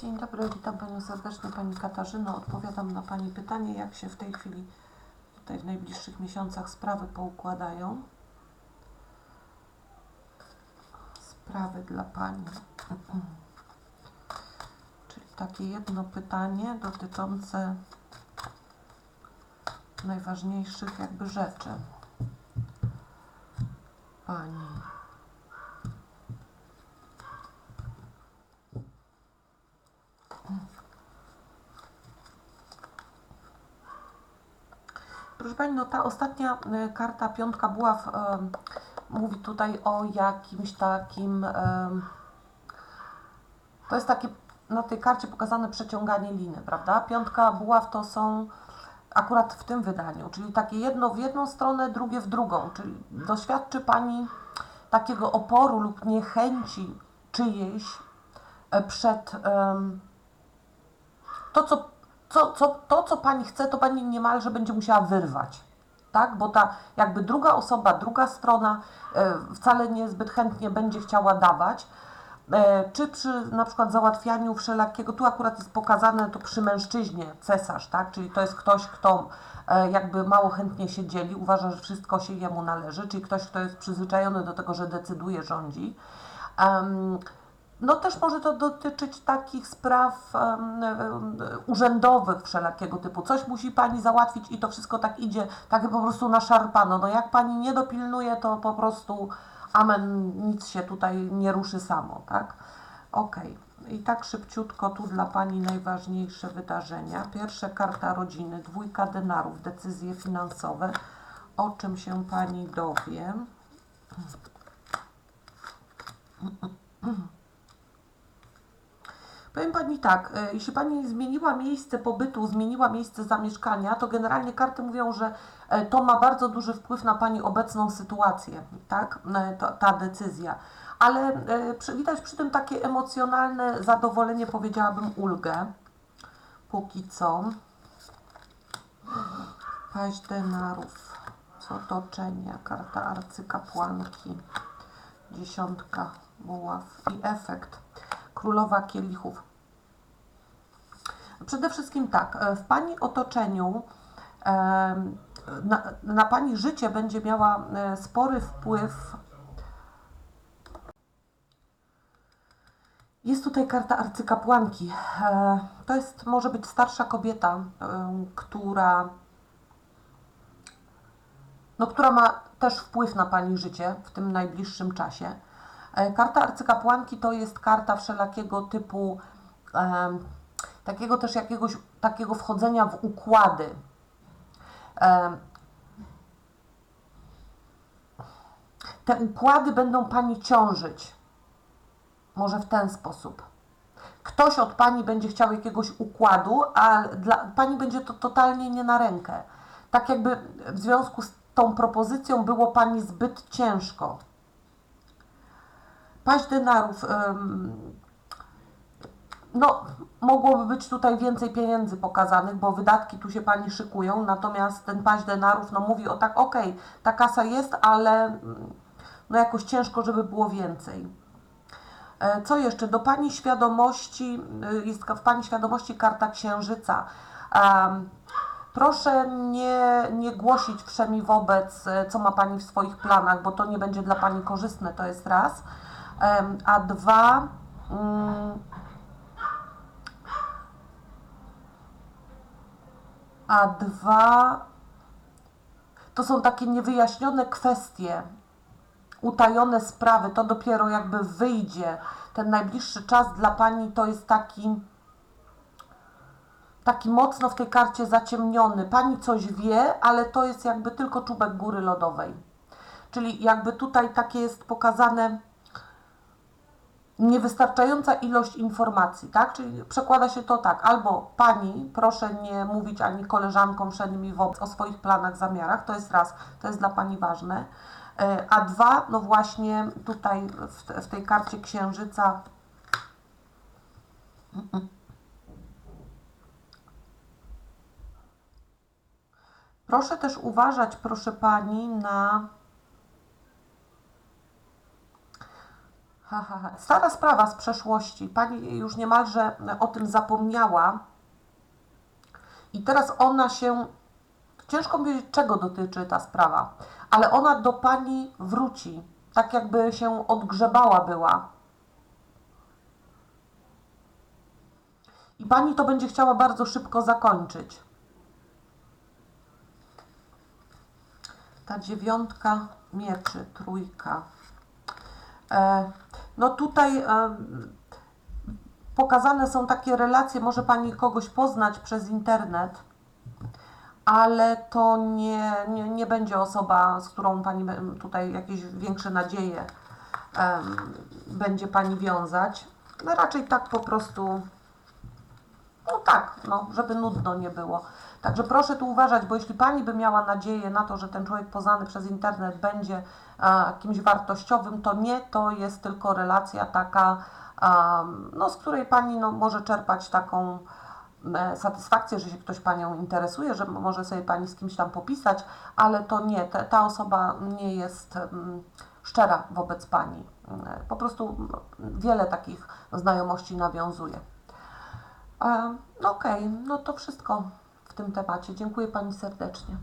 Dzień dobry, witam Panią serdecznie, Pani Katarzyno. Odpowiadam na Pani pytanie, jak się w tej chwili, tutaj w najbliższych miesiącach sprawy poukładają. Sprawy dla Pani. Czyli takie jedno pytanie dotyczące najważniejszych jakby rzeczy. Pani. Proszę Pani, no ta ostatnia y, karta, piątka była, em, mówi tutaj o jakimś takim, em, to jest takie na tej karcie pokazane przeciąganie liny, prawda? Piątka buław to są akurat w tym wydaniu, czyli takie jedno w jedną stronę, drugie w drugą, czyli doświadczy Pani takiego oporu lub niechęci czyjejś e, przed to, co co, co, to, co pani chce, to pani niemalże będzie musiała wyrwać. Tak? Bo ta jakby druga osoba, druga strona e, wcale niezbyt chętnie będzie chciała dawać. E, czy przy na przykład załatwianiu wszelakiego, tu akurat jest pokazane to przy mężczyźnie, cesarz, tak? czyli to jest ktoś, kto e, jakby mało chętnie się dzieli, uważa, że wszystko się jemu należy, czyli ktoś, kto jest przyzwyczajony do tego, że decyduje, rządzi. Em, no też może to dotyczyć takich spraw em, urzędowych wszelakiego typu. Coś musi Pani załatwić i to wszystko tak idzie, tak po prostu naszarpano. No jak Pani nie dopilnuje, to po prostu amen, nic się tutaj nie ruszy samo, tak? Okej. I tak szybciutko tu dla Pani najważniejsze wydarzenia. Pierwsza karta rodziny, dwójka denarów, decyzje finansowe. O czym się Pani dowie? Powiem Pani tak, e, jeśli Pani zmieniła miejsce pobytu, zmieniła miejsce zamieszkania, to generalnie karty mówią, że e, to ma bardzo duży wpływ na Pani obecną sytuację, tak, E, to, ta decyzja. Ale widać przy tym takie emocjonalne zadowolenie, powiedziałabym ulgę, póki co. Paź denarów, z karta arcykapłanki, dziesiątka buław i efekt. Królowa kielichów. Przede wszystkim tak, e, w Pani otoczeniu em, na, na Pani życie będzie miała e, spory wpływ. Jest tutaj karta arcykapłanki. E, To jest, może być starsza kobieta, która, no, która ma też wpływ na Pani życie w tym najbliższym czasie. E, Karta arcykapłanki to jest karta wszelakiego typu, em, takiego też jakiegoś takiego wchodzenia w układy. Em, te układy będą Pani ciążyć. Może w ten sposób. Ktoś od Pani będzie chciał jakiegoś układu, a dla Pani będzie to totalnie nie na rękę. Tak jakby w związku z tą propozycją było Pani zbyt ciężko. Paź denarów. no, mogłoby być tutaj więcej pieniędzy pokazanych, bo wydatki tu się Pani szykują, natomiast ten paź denarów, no mówi o tak, okej, ta kasa jest, ale mm, no jakoś ciężko, żeby było więcej. E, Co jeszcze? Do Pani świadomości, y, jest w Pani świadomości karta księżyca. Proszę nie, nie głosić wszemi wobec, e, co ma Pani w swoich planach, bo to nie będzie dla Pani korzystne, to jest raz. A dwa, mm, a dwa, to są takie niewyjaśnione kwestie, utajone sprawy, to dopiero jakby wyjdzie. Ten najbliższy czas dla Pani to jest taki, taki mocno w tej karcie zaciemniony. Pani coś wie, ale to jest jakby tylko czubek góry lodowej. Czyli jakby tutaj takie jest pokazane niewystarczająca ilość informacji, tak? Czyli przekłada się to tak, albo pani, proszę nie mówić ani koleżankom przed nimi wobec o swoich planach, zamiarach, to jest raz, to jest dla pani ważne. E, A dwa, no właśnie tutaj w, w tej karcie księżyca Proszę też uważać, proszę pani, na Ha, ha, ha. Stara sprawa z przeszłości. Pani już niemalże o tym zapomniała. I teraz ona się. Ciężko powiedzieć, czego dotyczy ta sprawa, ale ona do pani wróci. Tak jakby się odgrzebała była. I pani to będzie chciała bardzo szybko zakończyć. Ta dziewiątka mieczy, trójka. E, no tutaj e, pokazane są takie relacje, może Pani kogoś poznać przez internet, ale to nie, nie, nie będzie osoba, z którą Pani tutaj jakieś większe nadzieje będzie Pani wiązać. No raczej tak po prostu, no tak, no, żeby nudno nie było. Także proszę tu uważać, bo jeśli Pani by miała nadzieję na to, że ten człowiek poznany przez internet będzie a, kimś wartościowym, to nie, to jest tylko relacja taka, am, no, z której Pani no, może czerpać taką e, satysfakcję, że się ktoś Panią interesuje, że może sobie Pani z kimś tam popisać, ale to nie, te, ta osoba nie jest mm, szczera wobec Pani. E, Po prostu wiele takich znajomości nawiązuje. E, No okej, no to wszystko w tym temacie. Dziękuję Pani serdecznie.